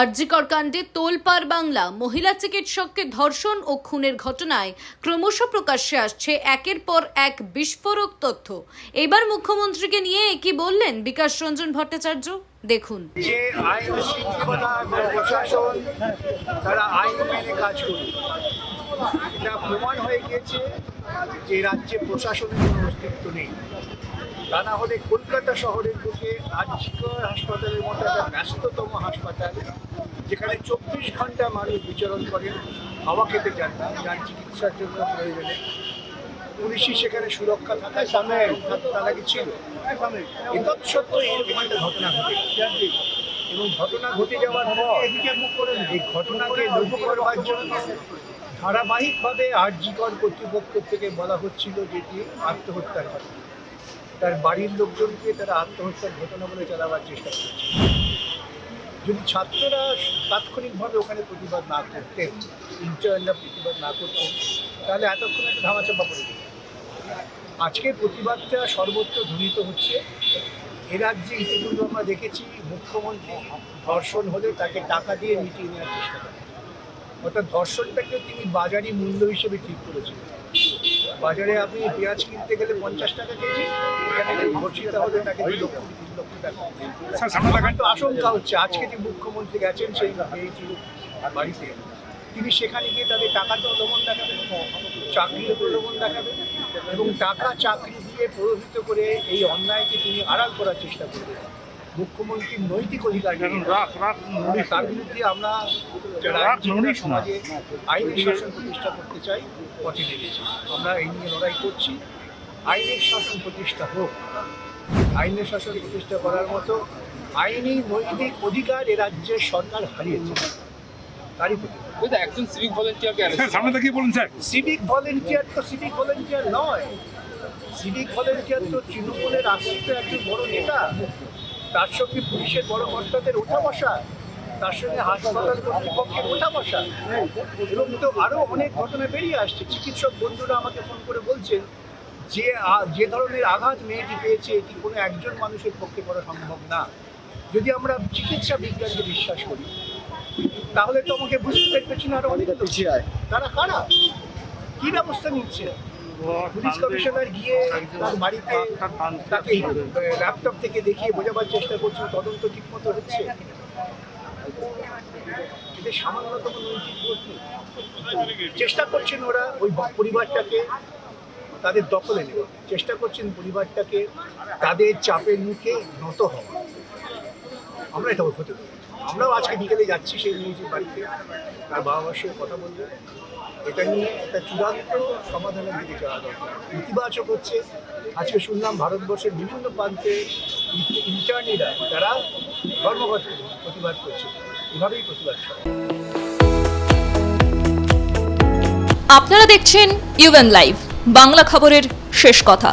আরজিকর কাণ্ডে তোলপাড় বাংলা মহিলা চিকিৎসককে ধর্ষণ ও খুনের ঘটনায় ক্রমশ প্রকাশ্যে আসছে একের পর এক বিস্ফোরক তথ্য। এবার মুখ্যমন্ত্রীকে নিয়ে কি বললেন বিকাশ রঞ্জন ভট্টাচার্য? দেখুন। যে আইন শৃঙ্খলা প্রশাসন, তারা আইন মেনে কাজ এটা প্রমাণ হয়ে গিয়েছে যে রাজ্যে প্রশাসনের কোনো অস্তিত্ব নেই তা না হলে কলকাতা শহরের বুকে আজকর হাসপাতালের মতো একটা ব্যস্ততম হাসপাতাল যেখানে চব্বিশ ঘণ্টা মানুষ বিচরণ করেন হাওয়া খেতে যান না যার চিকিৎসার জন্য প্রয়োজনে। পুলিশই সেখানে সুরক্ষা থাকার সামনে তার আগে ছিল। সত্ত্বেও এরকম একটা ঘটনা ঘটে। এবং ঘটনা ঘটে যাওয়ার পর এই ঘটনাকে লঘু করবার জন্য ধারাবাহিকভাবে আরজিকর কর্তৃপক্ষ থেকে বলা হচ্ছিল যে এটি আত্মহত্যার ঘটনা। তার বাড়ির লোকজনকে তারা আত্মহত্যার ঘটনা বলে চালাবার চেষ্টা করছে। যদি ছাত্ররা তাৎক্ষণিকভাবে ওখানে প্রতিবাদ না করতেন ইন্টারনরা প্রতিবাদ না করতেন, তাহলে এতক্ষণ একটা ধামাচাপা পড়ে যেত। আজকের প্রতিবাদটা সর্বত্র ধ্বনিত হচ্ছে। এ রাজ্যে ইতিপূর্বে আমরা দেখেছি মুখ্যমন্ত্রী ধর্ষণ হলে তাকে টাকা দিয়ে মিটিয়ে নেওয়ার চেষ্টা করেন। অর্থাৎ ধর্ষণটাকে তিনি বাজারি মূল্য হিসেবে ঠিক করেছিলেন বাজারে আপনি পেঁয়াজ কিনতে গেলে পঞ্চাশ টাকা কেজি এখানে ধর্ষিতা হলে তাকে লক্ষ তিন লক্ষ টাকা। তো আশঙ্কা হচ্ছে আজকে যে মুখ্যমন্ত্রী গেছেন সেই বাড়িতে তিনি সেখানে গিয়ে তাদের টাকার প্রলোভন দেখাবেন চাকরির প্রলোভন দেখাবেন এবং টাকা চাকরি দিয়ে প্রলোভিত করে এই অন্যায়কে তিনি আড়াল করার চেষ্টা করবেন। মুখ্যমন্ত্রীর নৈতিক অধিকার তার বিরুদ্ধে আমরা সমাজে আইনের শাসন প্রতিষ্ঠা করতে চাই পথে নেমেছি। আমরা এই নিয়ে লড়াই করছি। আইনের শাসন প্রতিষ্ঠা হোক। আইনের শাসন প্রতিষ্ঠা করার মতো আইনি নৈতিক অধিকার এ রাজ্যের সরকার হারিয়েছে। তারই একজন সিভিক ভলেন্টিয়ারকে স্যার সামনে থেকে বলুন স্যার। সিভিক ভলেন্টিয়ার তো সিভিক ভলেন্টিয়ার নয়। সিভিক ভলেন্টিয়ার তো তৃণমূলের আশ্রিত একজন বড় নেতা। তার সঙ্গে পুলিশের বড় কর্তাদের ওঠা বসা তার সঙ্গে হাসপাতাল কর্তৃপক্ষের ওঠা বসা এবং তো আরও অনেক ঘটনা বেরিয়ে আসছে। চিকিৎসক বন্ধুরা আমাকে ফোন করে বলছেন যে যে ধরনের আঘাত মেয়েটি পেয়েছে এটি কোনো একজন মানুষের পক্ষে করা সম্ভব না। যদি আমরা চিকিৎসা বিজ্ঞানকে বিশ্বাস করি তাহলে তো আমাকে বুঝতে পেরেছি না আরও অনেক। তারা কারা? কি ব্যবস্থা নিচ্ছে? পুলিশ কমিশনার গিয়ে তার বাড়িতে তাকে ল্যাপটপ থেকে দেখিয়ে বোঝাবার চেষ্টা করছেন তদন্ত ঠিক মতো হচ্ছে? এদের সামান্যতম নৈতিক চেষ্টা করছেন ওরা ওই পরিবারটাকে তাদের দখলে নেওয়া চেষ্টা করছেন পরিবারটাকে তাদের চাপের মুখে নত হওয়া আমরা এটা হতে আমরাও আজকে বিকেলে যাচ্ছি সেই মেয়েটির বাড়িতে। তার বাবা মার সঙ্গে কথা বলব। এটা নিয়ে একটা চূড়ান্ত সমাধানের দিকে যাওয়া দরকার। ইতিবাচক হচ্ছে। আজকে শুনলাম ভারতবর্ষের বিভিন্ন প্রান্তে ইন্টার্নিরা তারা ধর্মঘট প্রতিবাদ করছে। এভাবেই প্রতিবাদ আপনারা দেখছেন ইউএন লাইভ বাংলা খবরের শেষ কথা।